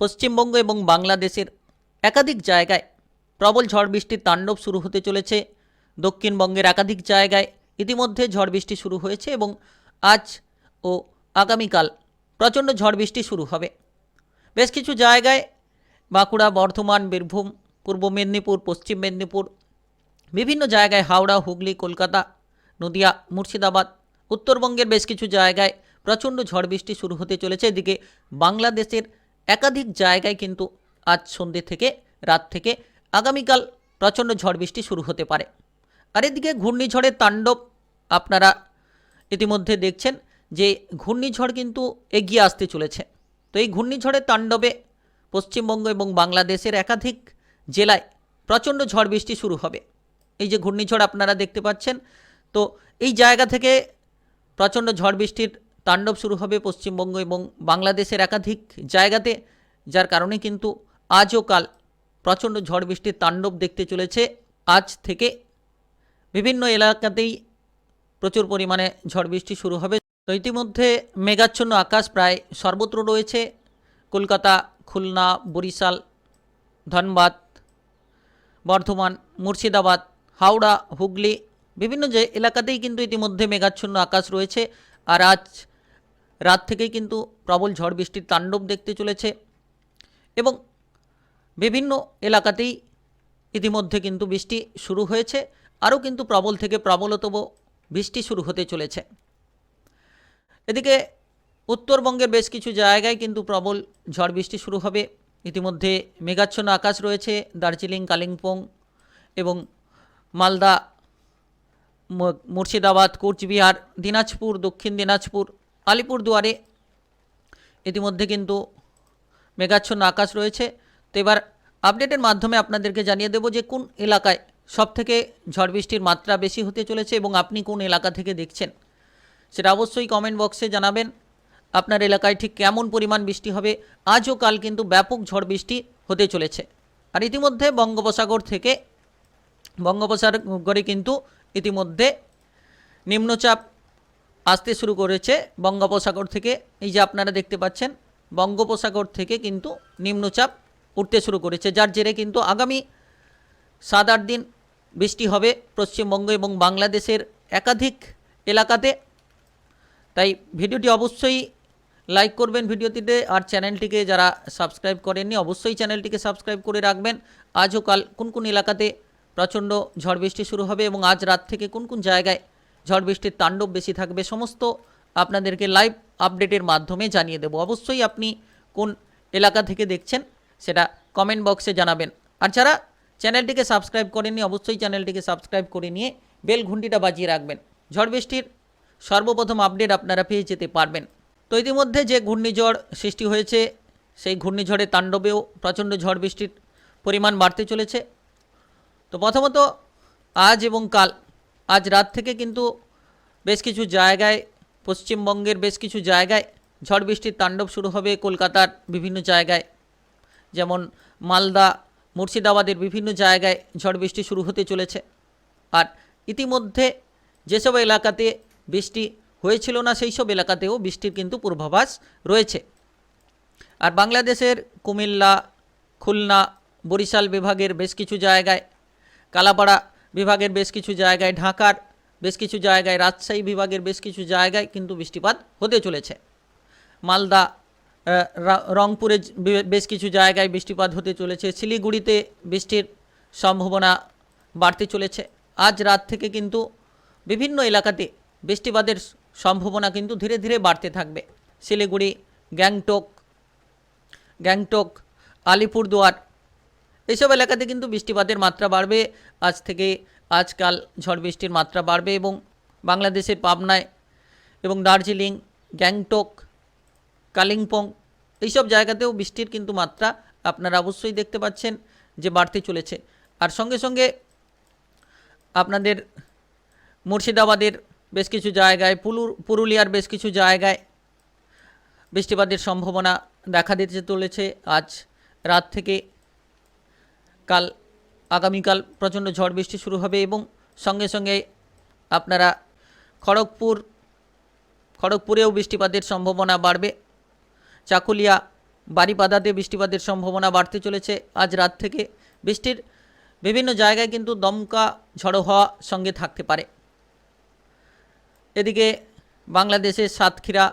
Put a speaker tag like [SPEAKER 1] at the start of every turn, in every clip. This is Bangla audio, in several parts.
[SPEAKER 1] পশ্চিমবঙ্গ এবং বাংলাদেশের একাধিক জায়গায় প্রবল ঝড় বৃষ্টির তাণ্ডব শুরু হতে চলেছে। দক্ষিণবঙ্গের একাধিক জায়গায় ইতিমধ্যে ঝড় বৃষ্টি শুরু হয়েছে এবং আজ ও আগামীকাল প্রচণ্ড ঝড় বৃষ্টি শুরু হবে। বেশ কিছু জায়গায় বাঁকুড়া, বর্ধমান, বীরভূম, পূর্ব মেদিনীপুর, পশ্চিম মেদিনীপুর, বিভিন্ন জায়গায় হাওড়া, হুগলি, কলকাতা, নদিয়া, মুর্শিদাবাদ, উত্তরবঙ্গের বেশ কিছু জায়গায় প্রচণ্ড ঝড় বৃষ্টি শুরু হতে চলেছে। এদিকে বাংলাদেশের একাধিক জায়গায় কিন্তু আজ সন্ধ্যে থেকে, রাত থেকে আগামীকাল প্রচণ্ড ঝড় বৃষ্টি শুরু হতে পারে। আর এদিকে ঘূর্ণিঝড়ের তাণ্ডব আপনারা ইতিমধ্যে দেখছেন যে ঘূর্ণিঝড় কিন্তু এগিয়ে আসতে চলেছে। তো এই ঘূর্ণিঝড়ের তাণ্ডবে পশ্চিমবঙ্গ এবং বাংলাদেশের একাধিক জেলায় প্রচণ্ড ঝড় বৃষ্টি শুরু হবে। এই যে ঘূর্ণিঝড় আপনারা দেখতে পাচ্ছেন, তো এই জায়গা থেকে প্রচণ্ড ঝড় বৃষ্টির তাণ্ডব শুরু হবে পশ্চিমবঙ্গ এবং বাংলাদেশের একাধিক জায়গাতে, যার কারণে কিন্তু আজ ও কাল প্রচণ্ড ঝড় বৃষ্টির তাণ্ডব দেখতে চলেছে। আজ থেকে বিভিন্ন এলাকাতেই প্রচুর পরিমাণে ঝড় বৃষ্টি শুরু হবে। তো ইতিমধ্যে মেঘাচ্ছন্ন আকাশ প্রায় সর্বত্র রয়েছে। কলকাতা, খুলনা, বরিশাল, ধনবাদ, বর্ধমান, মুর্শিদাবাদ, হাওড়া, হুগলি, বিভিন্ন যে এলাকাতেই কিন্তু ইতিমধ্যে মেঘাচ্ছন্ন আকাশ রয়েছে। আর আজ রাত থেকেই কিন্তু প্রবল ঝড় বৃষ্টির তাণ্ডব দেখতে চলেছে এবং বিভিন্ন এলাকাতেই ইতিমধ্যে কিন্তু বৃষ্টি শুরু হয়েছে, আরও কিন্তু প্রবল থেকে প্রবলতম বৃষ্টি শুরু হতে চলেছে। এদিকে উত্তরবঙ্গের বেশ কিছু জায়গায় কিন্তু প্রবল ঝড় বৃষ্টি শুরু হবে। ইতিমধ্যে মেঘাচ্ছন্ন আকাশ রয়েছে, দার্জিলিং, কালিম্পং এবং মালদা মুর্শিদাবাদ, কোচবিহার, দিনাজপুর, দক্ষিণ দিনাজপুর আলিপুরদুয়ারে। ইতিমধ্যে কিন্তু মেঘাচ্ছন্ন আকাশ রয়েছে। তো এবার আপডেটের মাধ্যমে আপনাদেরকে জানিয়ে দেব যে কোন এলাকায় সবথেকে ঝড় বৃষ্টির মাত্রা বেশি হতে চলেছে এবং আপনি কোন এলাকা থেকে দেখছেন সেটা অবশ্যই কমেন্ট বক্সে জানাবেন। আপনার এলাকায় ঠিক কেমন পরিমাণ বৃষ্টি হবে? আজও কাল কিন্তু ব্যাপক ঝড় বৃষ্টি হতে চলেছে। আর ইতিমধ্যে বঙ্গোপসাগর থেকে, বঙ্গোপসাগরে কিন্তু ইতিমধ্যে নিম্নচাপ আসতে শুরু করেছে বঙ্গোপসাগর থেকে। এই যে আপনারা দেখতে পাচ্ছেন, বঙ্গোপসাগর থেকে কিন্তু নিম্নচাপ উঠতে শুরু করেছে। যার জেরে কিন্তু আগামী সাত আট দিন বৃষ্টি হবে পশ্চিমবঙ্গ এবং বাংলাদেশের একাধিক এলাকাতে। তাই ভিডিওটি অবশ্যই লাইক করবেন ভিডিওটিতে আর চ্যানেলটিকে যারা সাবস্ক্রাইব করেননি, অবশ্যই চ্যানেলটিকে সাবস্ক্রাইব করে রাখবেন। আজ ও কাল কোন কোন এলাকাতে প্রচণ্ড ঝড় বৃষ্টি শুরু হবে এবং আজ রাত থেকে কোন কোন জায়গায় ঝড় বৃষ্টির তাণ্ডব বেশি থাকবে, সমস্ত আপনাদেরকে লাইভ আপডেটের মাধ্যমে জানিয়ে দেব। অবশ্যই আপনি কোন এলাকা থেকে দেখছেন সেটা কমেন্ট বক্সে জানাবেন। আর যারা চ্যানেলটিকে সাবস্ক্রাইব করেননি, অবশ্যই চ্যানেলটিকে সাবস্ক্রাইব করে নিয়ে বেল ঘুঁটিটা বাজিয়ে রাখবেন। ঝড় বৃষ্টির সর্বপ্রথম আপডেট আপনারা পেয়ে যেতে পারবেন। তো ইতিমধ্যে যে ঘূর্ণিঝড় সৃষ্টি হয়েছে, সেই ঘূর্ণিঝড়ের তাণ্ডবেও প্রচণ্ড ঝড় বৃষ্টির পরিমাণ বাড়তে চলেছে। তো প্রথমত আজ এবং কাল আজ রাত থেকে কিন্তু বেশ কিছু জায়গায়, পশ্চিমবঙ্গের বেশ কিছু জায়গায় ঝড় বৃষ্টির তাণ্ডব শুরু হবে কলকাতার বিভিন্ন জায়গায়। যেমন মালদা, মুর্শিদাবাদের বিভিন্ন জায়গায় ঝড় বৃষ্টি শুরু হতে চলেছে। আর ইতিমধ্যে যেসব এলাকাতে বৃষ্টি হয়েছিল না সেই সব এলাকাতেও বৃষ্টির কিন্তু পূর্বাভাস রয়েছে। আর বাংলাদেশের কুমিল্লা, খুলনা, বরিশাল বিভাগের বেশ কিছু জায়গায়, কালাপাড়া বিভাগের বেশ কিছু জায়গায়, ঢাকার বেশ কিছু জায়গায়, রাজশাহী বিভাগের বেশ কিছু জায়গায় কিন্তু বৃষ্টিপাত হতে চলেছে। মালদা রংপুরে বেশ কিছু জায়গায় বৃষ্টিপাত হতে চলেছে। শিলিগুড়িতে বৃষ্টির সম্ভাবনা বাড়তে চলেছে। আজ রাত থেকে কিন্তু বিভিন্ন এলাকাতে বৃষ্টিপাতের সম্ভাবনা কিন্তু ধীরে ধীরে বাড়তে থাকবে। শিলিগুড়ি, গ্যাংটক গ্যাংটক, আলিপুরদুয়ার এইসব এলাকাতে কিন্তু বৃষ্টিপাতের মাত্রা বাড়বে। আজ থেকে আজকাল ঝড় বৃষ্টির মাত্রা বাড়বে এবং বাংলাদেশের পাবনায় এবং দার্জিলিং, গ্যাংটক, কালিম্পং এইসব জায়গাতেও বৃষ্টির কিন্তু মাত্রা আপনারা অবশ্যই দেখতে পাচ্ছেন যে বাড়তে চলেছে। আর সঙ্গে সঙ্গে আপনাদের মুর্শিদাবাদের বেশ কিছু জায়গায় পুলুর পুরুলিয়ার বেশ কিছু জায়গায় বৃষ্টিপাতের সম্ভাবনা দেখা দিতে চলেছে। আজ রাত থেকে কাল, আগামীকাল প্রচণ্ড ঝড় বৃষ্টি শুরু হবে এবং সঙ্গে সঙ্গে আপনারা খড়গপুর, খড়গপুরেও বৃষ্টিপাতের সম্ভাবনা বাড়বে। চাকুলিয়া বাড়িপাদাতে বৃষ্টিপাতের সম্ভাবনা বাড়তে চলেছে। আজ রাত থেকে বৃষ্টির বিভিন্ন জায়গায় কিন্তু দমকা ঝড়ো হওয়া সঙ্গে থাকতে পারে। এদিকে বাংলাদেশের সাতক্ষীরা,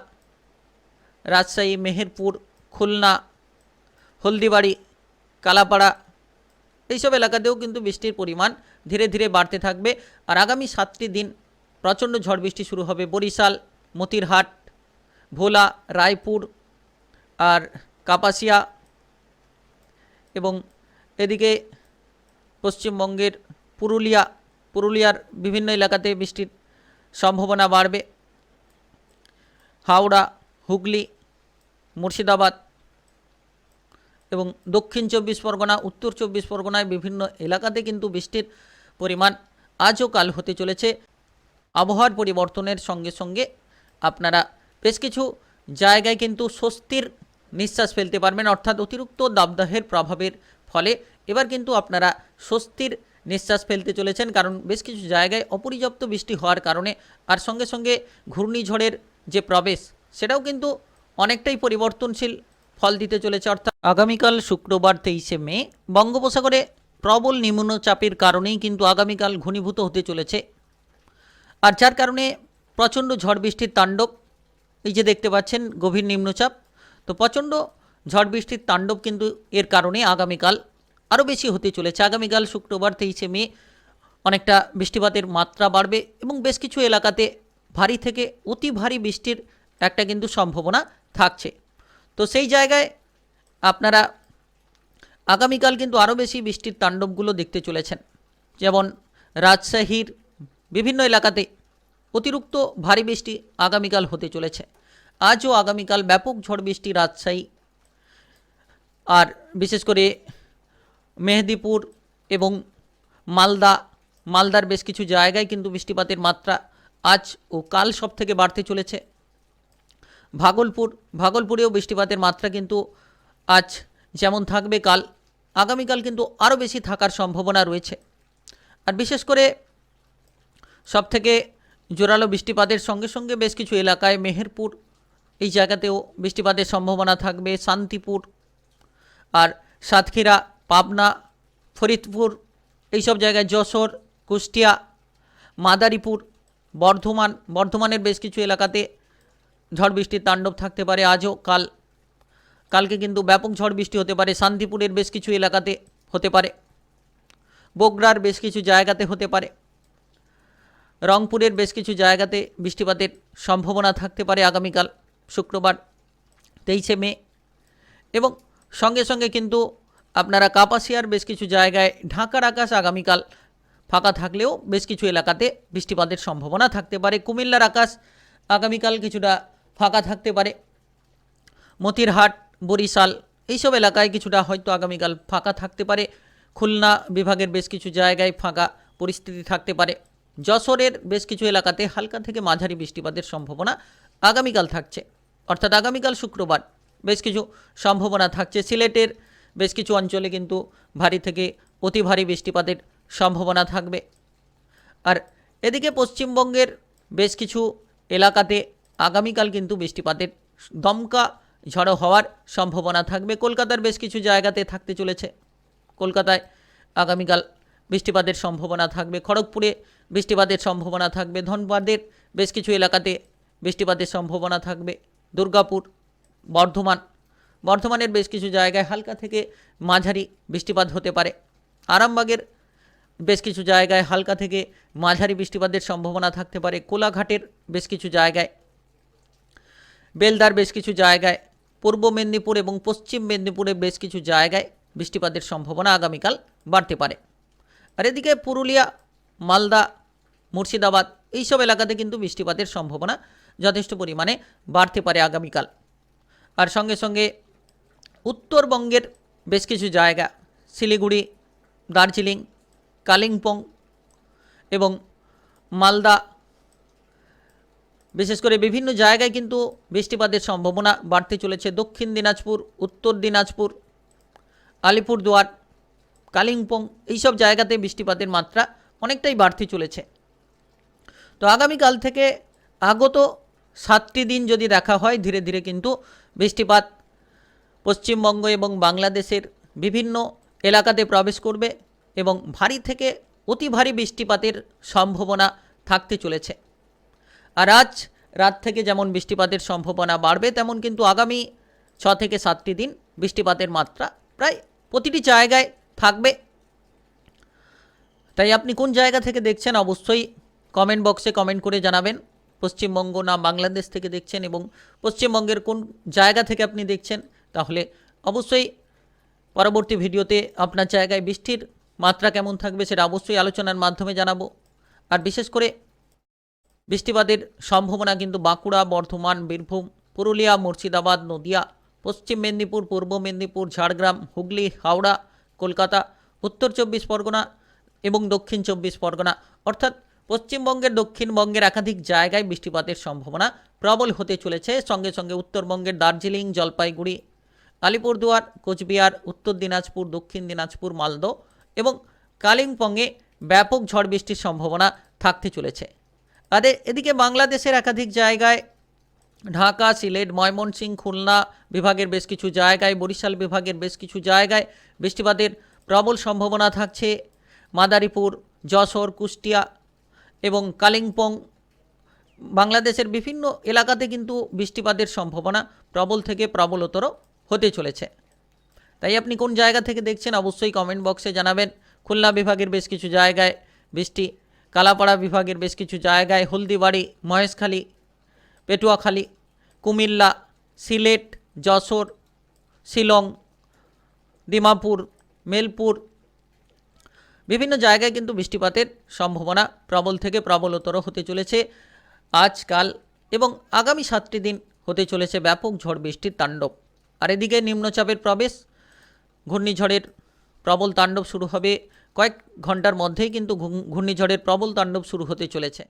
[SPEAKER 1] রাজশাহী, মেহেরপুর, খুলনা, হলদিবাড়ি, কালাপাড়া এইসব এলাকাতেও কিন্তু বৃষ্টির পরিমাণ ধীরে ধীরে বাড়তে থাকবে। আর আগামী সাতটি দিন প্রচণ্ড ঝড় বৃষ্টি শুরু হবে বরিশাল, মতিরহাট, ভোলা, রায়পুর আর কাপাসিয়া এবং এদিকে পশ্চিমবঙ্গের পুরুলিয়া, পুরুলিয়ার বিভিন্ন এলাকাতে বৃষ্টির সম্ভাবনা বাড়বে। হাওড়া, হুগলি, মুর্শিদাবাদ এবং দক্ষিণ চব্বিশ পরগনা, উত্তর চব্বিশ পরগনায় বিভিন্ন এলাকাতে কিন্তু বৃষ্টির পরিমাণ আজও কাল হতে চলেছে। আবহাওয়ার পরিবর্তনের সঙ্গে সঙ্গে আপনারা বেশ কিছু জায়গায় কিন্তু স্বস্তির নিঃশ্বাস ফেলতে পারবেন, অর্থাৎ অতিরিক্ত দাবদাহের প্রভাবের ফলে এবার কিন্তু আপনারা স্বস্তির নিঃশ্বাস ফেলতে চলেছেন, কারণ বেশ কিছু জায়গায় অপর্যাপ্ত বৃষ্টি হওয়ার কারণে আর সঙ্গে সঙ্গে ঘূর্ণিঝড়ের যে প্রবেশ, সেটাও কিন্তু অনেকটাই পরিবর্তনশীল ফল দিতে চলেছে, অর্থাৎ আগামীকাল শুক্রবার তেইশে মে। বঙ্গোপসাগরে প্রবল নিম্নচাপের কারণেই কিন্তু আগামীকাল ঘনীভূত হতে চলেছে। আর যার কারণে প্রচণ্ড ঝড় বৃষ্টির তাণ্ডব, এই যে দেখতে পাচ্ছেন, গভীর নিম্নচাপ। তো প্রচণ্ড ঝড় বৃষ্টির তাণ্ডব কিন্তু এর কারণে আগামীকাল আরও বেশি হতে চলেছে। আগামীকাল শুক্রবার তেইশে মে অনেকটা বৃষ্টিপাতের মাত্রা বাড়বে এবং বেশ কিছু এলাকাতে ভারী থেকে অতি ভারী বৃষ্টির একটা কিন্তু সম্ভাবনা থাকছে। তো সেই জায়গায় আপনারা আগামীকাল কিন্তু আরও বেশি বৃষ্টির তাণ্ডবগুলো দেখতে চলেছেন। যেমন রাজশাহীর বিভিন্ন এলাকাতে অতিরিক্ত ভারী বৃষ্টি আগামীকাল হতে চলেছে। আজও আগামীকাল ব্যাপক ঝড় বৃষ্টি রাজশাহী আর বিশেষ করে মেহেদিপুর এবং মালদা, মালদার বেশ কিছু জায়গায় কিন্তু বৃষ্টিপাতের মাত্রা আজ ও কাল সব থেকে বাড়তে চলেছে। ভাগলপুর, ভাগলপুরেও বৃষ্টিপাতের মাত্রা কিন্তু আজ যেমন থাকবে, কাল আগামীকাল কিন্তু আরও বেশি থাকার সম্ভাবনা রয়েছে। আর বিশেষ করে সব থেকে জোরালো বৃষ্টিপাতের সঙ্গে সঙ্গে বেশ কিছু এলাকায় মেহেরপুর, এই জায়গাতেও বৃষ্টিপাতের সম্ভাবনা থাকবে। শান্তিপুর আর সাতক্ষীরা, পাবনা, ফরিদপুর, এইসব জায়গায় যশোর, কুষ্টিয়া, মাদারীপুর, বর্ধমান, বর্ধমানের বেশ কিছু এলাকাতে ঝড় বৃষ্টির তাণ্ডব থাকতে পারে, আজও কাল, কালকে কিন্তু ব্যাপক ঝড় বৃষ্টি হতে পারে, শান্তিপুরের বেশ কিছু এলাকাতে হতে পারে, বগুড়ার বেশ কিছু জায়গাতে হতে পারে, রংপুরের বেশ কিছু জায়গাতে বৃষ্টিপাতের সম্ভাবনা থাকতে পারে আগামীকাল শুক্রবার তেইশে মে, এবং সঙ্গে সঙ্গে কিন্তু আপনারা কাপাসিয়ার বেশ কিছু জায়গায় ঢাকার আকাশ আগামীকাল ফাঁকা থাকলেও বেশ কিছু এলাকাতে বৃষ্টিপাতের সম্ভাবনা থাকতে পারে, কুমিল্লার আকাশ আগামীকাল কিছুটা ফাঁকা থাকতে পারে। মতিরহাট, বরিশাল, এইসব এলাকায় কিছুটা হয়তো আগামীকাল ফাঁকা থাকতে পারে। খুলনা বিভাগের বেশ কিছু জায়গায় ফাঁকা পরিস্থিতি থাকতে পারে। যশোরের বেশ কিছু এলাকাতে হালকা থেকে মাঝারি বৃষ্টিপাতের সম্ভাবনা আগামীকাল থাকছে। অর্থাৎ আগামীকাল শুক্রবার বেশ কিছু সম্ভাবনা থাকছে। সিলেটের বেশ কিছু অঞ্চলে কিন্তু ভারী থেকে অতি ভারী বৃষ্টিপাতের সম্ভাবনা থাকবে। আর এদিকে পশ্চিমবঙ্গের বেশ কিছু এলাকাতে আগামীকাল কিন্তু বৃষ্টিপাতের দমকা ঝড়ো হওয়ার সম্ভাবনা থাকবে। কলকাতার বেশ কিছু জায়গাতে থাকতে চলেছে। কলকাতায় আগামীকাল বৃষ্টিপাতের সম্ভাবনা থাকবে। খড়গপুরে বৃষ্টিপাতের সম্ভাবনা থাকবে। ধনবাদের বেশ কিছু এলাকাতে বৃষ্টিপাতের সম্ভাবনা থাকবে। দুর্গাপুর, বর্ধমান, বর্ধমানের বেশ কিছু জায়গায় হালকা থেকে মাঝারি বৃষ্টিপাত হতে পারে। আরামবাগের বেশ কিছু জায়গায় হালকা থেকে মাঝারি বৃষ্টিপাতের সম্ভাবনা থাকতে পারে। কোলাঘাটের বেশ কিছু জায়গায় বেলদার বেশ কিছু জায়গায়, পূর্ব মেদিনীপুর এবং পশ্চিম মেদিনীপুরের বেশ কিছু জায়গায় বৃষ্টিপাতের সম্ভাবনা আগামীকাল বাড়তে পারে। আর এদিকে পুরুলিয়া, মালদা, মুর্শিদাবাদ এইসব এলাকাতে কিন্তু বৃষ্টিপাতের সম্ভাবনা যথেষ্ট পরিমাণে বাড়তে পারে আগামীকাল। আর সঙ্গে সঙ্গে উত্তরবঙ্গের বেশ কিছু জায়গা, শিলিগুড়ি, দার্জিলিং, কালিম্পং এবং মালদা বিশেষ করে বিভিন্ন জায়গায় কিন্তু বৃষ্টিপাতের সম্ভাবনা বাড়তে চলেছে। দক্ষিণ দিনাজপুর, উত্তর দিনাজপুর, আলিপুরদুয়ার, কালিম্পং এইসব জায়গাতে বৃষ্টিপাতের মাত্রা অনেকটাই বাড়তে চলেছে। তো আগামীকাল থেকে আগত সাতটি দিন যদি দেখা হয়, ধীরে ধীরে কিন্তু বৃষ্টিপাত পশ্চিমবঙ্গ এবং বাংলাদেশের বিভিন্ন এলাকাতে প্রবেশ করবে এবং ভারী থেকে অতি ভারী বৃষ্টিপাতের সম্ভাবনা থাকতে চলেছে। আর আজ রাত থেকে যেমন বৃষ্টিপাতের সম্ভাবনা বাড়বে, তেমন কিন্তু আগামী ছ থেকে সাতটি দিন বৃষ্টিপাতের মাত্রা প্রায় প্রতিটি জায়গায় থাকবে। তাই আপনি কোন জায়গা থেকে দেখছেন অবশ্যই কমেন্ট বক্সে কমেন্ট করে জানাবেন। পশ্চিমবঙ্গ না বাংলাদেশ থেকে দেখছেন এবং পশ্চিমবঙ্গের কোন জায়গা থেকে আপনি দেখছেন, তাহলে অবশ্যই পরবর্তী ভিডিওতে আপনার জায়গায় বৃষ্টির মাত্রা কেমন থাকবে সেটা অবশ্যই আলোচনার মাধ্যমে জানাব। আর বিশেষ করে বৃষ্টিপাতের সম্ভাবনা কিন্তু বাঁকুড়া, বর্ধমান, বীরভূম, পুরুলিয়া, মুর্শিদাবাদ, নদিয়া, পশ্চিম মেদিনীপুর, পূর্ব মেদিনীপুর, ঝাড়গ্রাম, হুগলি, হাওড়া, কলকাতা, উত্তর চব্বিশ পরগনা এবং দক্ষিণ চব্বিশ পরগনা। অর্থাৎ পশ্চিমবঙ্গের, দক্ষিণবঙ্গের একাধিক জায়গায় বৃষ্টিপাতের সম্ভাবনা প্রবল হতে চলেছে। সঙ্গে সঙ্গে উত্তরবঙ্গের দার্জিলিং, জলপাইগুড়ি, আলিপুরদুয়ার, কোচবিহার, উত্তর দিনাজপুর, দক্ষিণ দিনাজপুর, মালদহ এবং কালিম্পংয়ে ব্যাপক ঝড় বৃষ্টির সম্ভাবনা থাকতে চলেছে। আর, এদিকে বাংলাদেশের একাধিক জায়গায় ঢাকা, সিলেট, ময়মনসিংহ, খুলনা বিভাগের বেশ কিছু জায়গায়, বরিশাল বিভাগের বেশ কিছু জায়গায় বৃষ্টিপাতের প্রবল সম্ভাবনা থাকছে। মাদারীপুর, যশোর, কুষ্টিয়া এবং কালিম্পং বাংলাদেশের বিভিন্ন এলাকাতে কিন্তু বৃষ্টিপাতের সম্ভাবনা প্রবল থেকে প্রবলতর হতে চলেছে। তাই আপনি কোন জায়গা থেকে দেখছেন অবশ্যই কমেন্ট বক্সে জানাবেন। খুলনা বিভাগের বেশ কিছু জায়গায় বৃষ্টি কালাপাড়া বিভাগের বেশ কিছু জায়গায় হলদিবাড়ি, মহেশখালী, পেটুয়াখালী, কুমিল্লা, সিলেট, যশোর, শিলং দিমাপুর মেলপুর বিভিন্ন জায়গায় কিন্তু বৃষ্টিপাতের সম্ভাবনা প্রবল থেকে প্রবলতর হতে চলেছে আজকাল এবং আগামী সাতটি দিন হতে চলেছে ব্যাপক ঝড় বৃষ্টির তাণ্ডব। আর এদিকে নিম্নচাপের প্রবেশ, ঘূর্ণিঝড়ের প্রবল তাণ্ডব শুরু হবে কয়েক ঘণ্টার মধ্যেই কিন্তু ঘূর্ণিঝড়ের প্রবল তাণ্ডব শুরু হতে চলেছে।